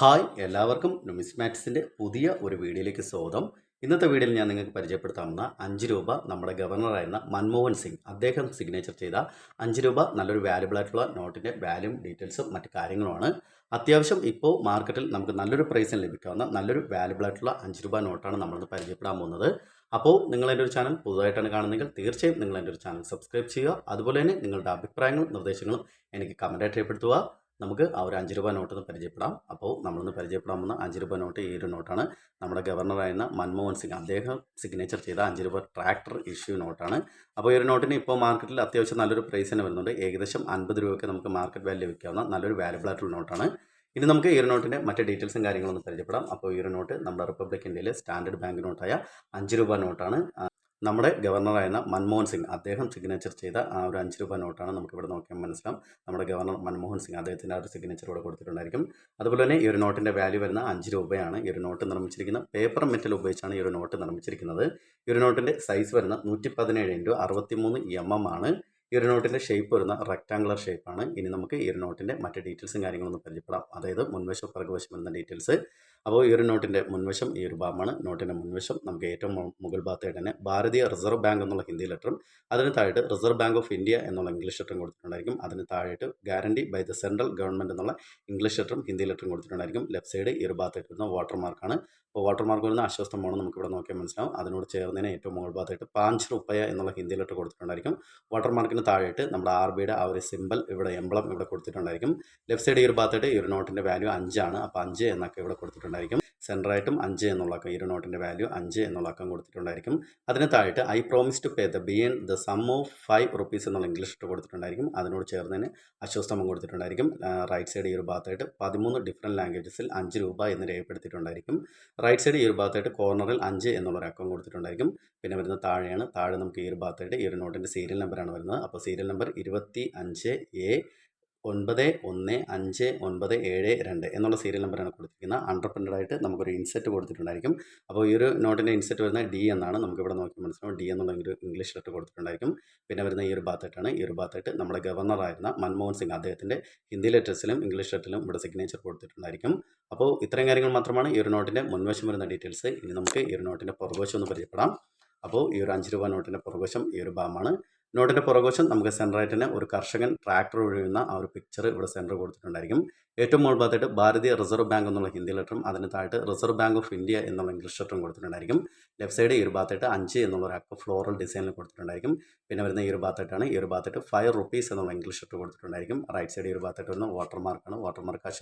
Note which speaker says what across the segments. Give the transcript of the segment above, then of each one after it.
Speaker 1: Hi എല്ലാവർക്കും നുമിസ്മാറ്റിക്സിന്റെ പുതിയ ഒരു വീഡിയോയിലേക്ക് സ്വാഗതം. ഇന്നത്തെ വീഡിയോയിൽ ഞാൻ നിങ്ങൾക്ക് പരിചയപ്പെടുത്താവുന്ന അഞ്ച് രൂപ നമ്മുടെ ഗവർണറായിരുന്ന മൻമോഹൻ സിംഗ് അദ്ദേഹം സിഗ്നേച്ചർ ചെയ്ത അഞ്ച് രൂപ നല്ലൊരു വാല്യുബിൾ ആയിട്ടുള്ള നോട്ടിന്റെ വാല്യൂ ഡീറ്റെയിൽസും മറ്റു കാര്യങ്ങളുമാണ്. അത്യാവശ്യം ഇപ്പോൾ മാർക്കറ്റിൽ നമുക്ക് നല്ലൊരു പ്രൈസിന് ലഭിക്കാവുന്ന നല്ലൊരു വാല്യുബിൾ ആയിട്ടുള്ള അഞ്ച് രൂപ നോട്ടാണ് നമ്മളിന്ന് പരിചയപ്പെടാൻ പോകുന്നത്. അപ്പോൾ നിങ്ങൾ എന്റെ ഒരു ചാനൽ പുതുതായിട്ടാണ് കാണുന്നതെങ്കിൽ തീർച്ചയായും നിങ്ങൾ എന്റെ ഒരു ചാനൽ സബ്സ്ക്രൈബ് ചെയ്യുക. അതുപോലെ തന്നെ നിങ്ങളുടെ അഭിപ്രായങ്ങളും നിർദ്ദേശങ്ങളും എനിക്ക് കമന്റായിട്ട് രേഖപ്പെടുത്തുക. നമുക്ക് ആ ഒരു അഞ്ച് രൂപ നോട്ട് ഒന്ന് പരിചയപ്പെടാം. അപ്പോൾ നമ്മളൊന്ന് പരിചയപ്പെടാൻ പോകുന്ന അഞ്ച് രൂപ നോട്ട് ഒരു നോട്ടാണ്. നമ്മുടെ ഗവർണറായിരുന്ന മൻമോഹൻ സിംഗ് അദ്ദേഹം സിഗ്നേച്ചർ ചെയ്ത അഞ്ച് രൂപ ട്രാക്ടർ ഇഷ്യൂ നോട്ടാണ്. അപ്പോൾ ഈ ഒരു നോട്ടിന് ഇപ്പോൾ മാർക്കറ്റിൽ അത്യാവശ്യം നല്ലൊരു പ്രൈസ് തന്നെ വരുന്നുണ്ട്. ഏകദേശം അൻപത് രൂപയ്ക്ക് നമുക്ക് മാർക്കറ്റ് വാല്യൂ ലഭിക്കാവുന്ന നല്ലൊരു വാല്യബിൾ ആയിട്ടുള്ള നോട്ടാണ്. ഇനി നമുക്ക് ഈ ഒരു നോട്ടിന്റെ മറ്റ് ഡീറ്റെയിൽസും കാര്യങ്ങളൊന്നും പരിചയപ്പെടാം. അപ്പോൾ ഈ ഒരു നോട്ട് നമ്മുടെ റിപ്പബ്ലിക് ഇന്ത്യയിലെ സ്റ്റാൻഡേർഡ് ബാങ്ക് നോട്ടായ അഞ്ച് രൂപ നോട്ടാണ്. നമ്മുടെ ഗവർണറായിരുന്ന മൻമോഹൻ സിംഗ്. അദ്ദേഹം സിഗ്നേച്ചർ ചെയ്ത ആ ഒരു അഞ്ച് രൂപ നോട്ടാണ് നമുക്കിവിടെ നോക്കിയാൽ മനസ്സിലാവും. നമ്മുടെ ഗവർണർ മൻമോഹൻ സിംഗ് അദ്ദേഹത്തിന്റെ ആ ഒരു സിഗ്നേച്ചർ ഇവിടെ കൊടുത്തിട്ടുണ്ടായിരിക്കും. അതുപോലെ തന്നെ ഈ ഒരു നോട്ടിന്റെ വാല്യൂ വരുന്ന അഞ്ച് രൂപയാണ് ഈ ഒരു നോട്ട് നിർമ്മിച്ചിരിക്കുന്ന പേപ്പർ മെറ്റൽ ഉപയോഗിച്ചാണ് ഈ ഒരു നോട്ട് നിർമ്മിച്ചിരിക്കുന്നത്. ഈ ഒരു നോട്ടിന്റെ സൈസ് വരുന്ന നൂറ്റി പതിനേഴ് ഇന്റു അറുപത്തി മൂന്ന് എം എം ആണ്. ഈ ഒരു നോട്ടിന്റെ ഷേപ്പ് വരുന്ന റെക്ടാങ്കുലർ ഷേപ്പാണ് ഇനി നമുക്ക് ഈ ഒരു നോട്ടിന്റെ മറ്റ് ഡീറ്റെയിൽസും കാര്യങ്ങളൊന്നും പരിചയപ്പെടാം. അതായത് മുൻവശം പിറകുവശം എന്ന ഡീറ്റെയിൽസ് അപ്പോൾ ഈ ഒരു നോട്ടിന്റെ മുൻവശം ഈ ഒരു ഭാഗമാണ് നോട്ടിന്റെ മുൻവശം നമുക്ക് ഏറ്റവും മുകൾ ഭാഗത്തായിട്ട് തന്നെ ഭാരതീയ റിസർവ് ബാങ്ക് എന്നുള്ള ഹിന്ദി ലെറ്ററും അതിന് താഴെ റിസർവ് ബാങ്ക് ഓഫ് ഇന്ത്യ എന്നുള്ള ഇംഗ്ലീഷ് ലെറ്ററും കൊടുത്തിട്ടുണ്ടായിരിക്കും. അതിന് താഴെ guarantee by the central government എന്നുള്ള ഇംഗ്ലീഷ് ലെറ്ററും ഹിന്ദി ലെറ്ററും കൊടുത്തിട്ടുണ്ടായിരിക്കും. ലെഫ്റ്റ് സൈഡ് ഈ ഒരു ഭാഗത്തായിട്ട് വരുന്ന വാട്ടർ മാർക്കാണ് അപ്പോൾ വാട്ടർ മാർക്ക് വരുന്ന അശ്വസ്തമാണ് നമുക്ക് ഇവിടെ നോക്കിയാൽ മനസ്സിലാവും. അതിനോട് ചേർന്നതിന് ഏറ്റവും മുകൾ ഭാഗത്തായിട്ട് പാഞ്ച് റുപ്പയ എന്നുള്ള ഹിന്ദി ലെറ്റർ കൊടുത്തിട്ടുണ്ടായിരിക്കും. വാട്ടർ മാർക്കിന് താഴെയിട്ട് നമ്മുടെ ആർ ബിയുടെ ആ ഒരു സിമ്പിൾ ഇവിടെ എംബ്ലം ഇവിടെ കൊടുത്തിട്ടുണ്ടായിരിക്കും. ലെഫ്റ്റ് സൈഡ് ഈ ഒരു ഭാഗത്തായിട്ട് ഈ ഒരു നോട്ടിന്റെ വാല്യൂ അഞ്ചാണ്. അപ്പോൾ അഞ്ച് എന്നൊക്കെ ഇവിടെ കൊടുത്തിട്ടുണ്ടായിരിക്കും. സെന്ററായിട്ടും അഞ്ച് എന്നുള്ള അക്കം ഇരു നോട്ടിന്റെ വാല്യൂ അഞ്ച് എന്നുള്ള അക്കം കൊടുത്തിട്ടുണ്ടായിരിക്കും. അതിന് താഴെയിട്ട് I promise to pay the B N the sum of five rupees എന്നുള്ള ഇംഗ്ലീഷ് ഇട്ട് കൊടുത്തിട്ടുണ്ടായിരിക്കും. അതിനോട് ചേർന്നതിന് അശ്വസ്തമം കൊടുത്തിട്ടുണ്ടായിരിക്കും. റൈറ്റ് സൈഡ് ഈ ഒരു ഭാഗത്തായിട്ട് പതിമൂന്ന് ഡിഫറെന്റ് ലാംഗ്വേജസിൽ അഞ്ച് രൂപ എന്ന് രേഖപ്പെടുത്തിയിട്ടുണ്ടായിരിക്കും. റൈറ്റ് സൈഡ് ഈ ഒരു ഭാഗത്തായിട്ട് കോർണറിൽ അഞ്ച് എന്നുള്ളൊരു അക്കം കൊടുത്തിട്ടുണ്ടായിരിക്കും. പിന്നെ വരുന്ന താഴെയാണ് താഴെ നമുക്ക് ഈ ഒരു ഭാഗത്തായിട്ട് ഈ ഒരു നോട്ടിന്റെ സീരിയൽ നമ്പറാണ് വരുന്നത്. അപ്പോൾ സീരിയൽ നമ്പർ ഇരുപത്തി അഞ്ച് എ ഒൻപത് ഒന്ന് അഞ്ച് ഒൻപത് ഏഴ് രണ്ട് എന്നുള്ള സീരിയൽ നമ്പറാണ് കൊടുത്തിരിക്കുന്നത്. അണ്ടർ ആയിട്ട് നമുക്കൊരു ഇൻസെറ്റ് കൊടുത്തിട്ടുണ്ടായിരിക്കും. അപ്പോൾ ഈ ഒരു നോട്ടിന്റെ ഇൻസെറ്റ് വരുന്നത് ഡി എന്നാണ്. നമുക്കിവിടെ നോക്കി മനസ്സിലാവും. ഡി എന്നുള്ള ഒരു ഇംഗ്ലീഷ് ലെറ്റർ കൊടുത്തിട്ടുണ്ടായിരിക്കും. പിന്നെ വരുന്ന ഈ ഒരു ഭാഗത്തായിട്ടാണ് ഈ ഒരു ഭാഗത്തായിട്ട് നമ്മുടെ ഗവർണറായിരുന്ന മൻമോഹൻ സിംഗ് അദ്ദേഹത്തിന്റെ ഹിന്ദി ലെറ്റേഴ്സിലും ഇംഗ്ലീഷ് ലെറ്ററിലും ഇവിടെ സിഗ്നേച്ചർ കൊടുത്തിട്ടുണ്ടായിരിക്കും. അപ്പോൾ ഇത്രയും കാര്യങ്ങൾ മാത്രമാണ് ഈ ഒരു നോട്ടിന്റെ മുൻവശം വരുന്ന ഡീറ്റെയിൽസ് ഇനി നമുക്ക് ഈ ഒരു നോട്ടിന്റെ പുറകുവശം ഒന്ന് പരിചയപ്പെടാം. അപ്പോൾ ഈ ഒരു അഞ്ച് രൂപ നോട്ടിന്റെ പുറകുവശം ഈ ഒരു ഭാഗമാണ്. നോട്ടിന്റെ പുറകുവശം നമുക്ക് സെന്ററായിട്ട് തന്നെ ഒരു കർഷകൻ ട്രാക്ടർ ഒഴിയുന്ന ആ ഒരു പിക്ചർ ഇവിടെ സെന്റർ കൊടുത്തിട്ടുണ്ടായിരിക്കും. ഏറ്റവും മുകൾ ഭാഗത്തായിട്ട് ഭാരതീയ റിസർവ് ബാങ്ക് എന്നുള്ള ഹിന്ദി ലെറ്ററും അതിന് താഴത്ത് റിസർവ് ബാങ്ക് ഓഫ് ഇന്ത്യ എന്നുള്ള ഇംഗ്ലീഷ് ലെറ്ററും കൊടുത്തിട്ടുണ്ടായിരിക്കും. ലെഫ്റ്റ് സൈഡ് ഈ ഒരു ഭാഗത്തായിട്ട് അഞ്ച് എന്നുള്ള ഒരു അക്ക ഫ്ലോറൽ ഡിസൈനിൽ കൊടുത്തിട്ടുണ്ടായിരിക്കും. പിന്നെ വരുന്ന ഈ ഒരു ഭാഗത്തായിട്ടാണ് ഈ ഒരു ഭാഗത്തായിട്ട് ഫൈവ് റുപ്പീസ് എന്നുള്ള ഇംഗ്ലീഷ് ലെറ്റർ കൊടുത്തിട്ടുണ്ടായിരിക്കും. റൈറ്റ് സൈഡ് ഈ ഒരു ഭാഗത്തായിട്ട് വരുന്ന വാട്ടർ മാർക്കാണ് വാട്ടർ മാർക്ക്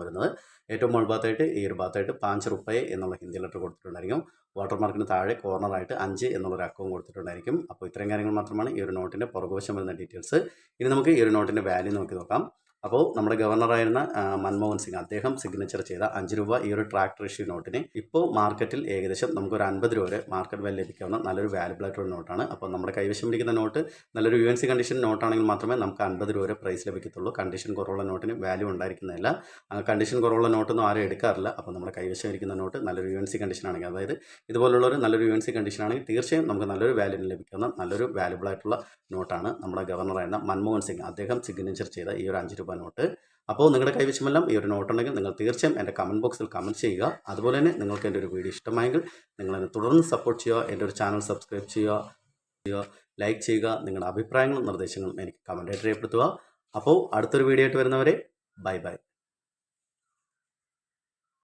Speaker 1: വരുന്നത്. ഏറ്റവും മുകൾ ഭാഗത്തായിട്ട് ഈ ഒരു ഭാഗത്തായിട്ട് പാഞ്ച് റുപ്പയെ എന്നുള്ള ഹിന്ദി ലെറ്റർ കൊടുത്തിട്ടുണ്ടായിരിക്കും. വാട്ടർ മാർക്കിന് താഴെ കോർണറായിട്ട് അഞ്ച് എന്നുള്ളൊരു അക്കവും കൊടുത്തിട്ടുണ്ടായിരിക്കും. അപ്പോൾ ഇത്രയും കാര്യങ്ങൾ മാത്രമാണ് ഈ ഒരു നോട്ടിന്റെ പുറകുവശം വരുന്ന ഡീറ്റെയിൽസ്. ഇനി നമുക്ക് ഈ ഒരു നോട്ടിന്റെ വാല്യൂ നോക്കി നോക്കാം. അപ്പോൾ നമ്മുടെ ഗവർണറായിരുന്ന മൻമോഹൻ സിംഗ്. അദ്ദേഹം സിഗ്നേച്ചർ ചെയ്ത അഞ്ച് രൂപ ഈ ഒരു ട്രാക്ടർ ഇഷ്യൂ നോട്ടിന് ഇപ്പോൾ മാർക്കറ്റിൽ ഏകദേശം നമുക്ക് ഒരു അൻപത് രൂപ വരെ മാർക്കറ്റ് വില ലഭിക്കാവുന്ന നല്ലൊരു വാല്യബിൾ ആയിട്ടുള്ള നോട്ടാണ് അപ്പോൾ നമ്മുടെ കൈവശം ഇരിക്കുന്ന നോട്ട് നല്ലൊരു യു എൻ സി കണ്ടീഷൻ നോട്ടാണെങ്കിൽ മാത്രമേ നമുക്ക് അൻപത് രൂപ വരെ പ്രൈസ് ലഭിക്കത്തുള്ളൂ. കണ്ടീഷൻ കുറവുള്ള നോട്ടിന് വാല്യൂ ഉണ്ടായിരിക്കുന്നതല്ല. കണ്ടീഷൻ കുറവുള്ള നോട്ടൊന്നും ആരും എടുക്കാറില്ല. അപ്പോൾ നമ്മുടെ കൈവശം ഇരിക്കുന്ന നോട്ട് നല്ലൊരു യു എൻ സി കണ്ടീഷൻ ആണെങ്കിൽ അതായത് ഇതുപോലുള്ള ഒരു നല്ലൊരു യു എൻ സി കണ്ടീഷൻ ആണെങ്കിൽ തീർച്ചയായും നമുക്ക് നല്ലൊരു വാല്യൂ ലഭിക്കുന്ന നല്ലൊരു വാല്യബിൾ ആയിട്ടുള്ള നോട്ടാണ് നമ്മുടെ ഗവർണറായിരുന്ന മൻമോഹൻ സിംഗ്. അദ്ദേഹം സിഗ്നേച്ചർ ചെയ്ത ഈ ഒരു അഞ്ച് നോട്ട്. അപ്പോൾ നിങ്ങളുടെ കൈവശമെല്ലാം ഈ ഒരു നോട്ട് ഉണ്ടെങ്കിൽ നിങ്ങൾ തീർച്ചയായും എന്റെ കമന്റ് ബോക്സിൽ കമന്റ് ചെയ്യുക. അതുപോലെ തന്നെ നിങ്ങൾക്ക് എന്റെ ഒരു വീഡിയോ ഇഷ്ടമായെങ്കിൽ നിങ്ങൾ എന്നെ തുടർന്ന് സപ്പോർട്ട് ചെയ്യുക എന്റെ ഒരു ചാനൽ സബ്സ്ക്രൈബ് ചെയ്യുക ചെയ്യുക ലൈക്ക് ചെയ്യുക നിങ്ങളുടെ അഭിപ്രായങ്ങളും നിർദ്ദേശങ്ങളും എനിക്ക് കമന്റായിട്ട് രേഖപ്പെടുത്തുക. അപ്പോൾ അടുത്തൊരു വീഡിയോ ആയിട്ട് വരുന്നവരെ ബൈ ബൈ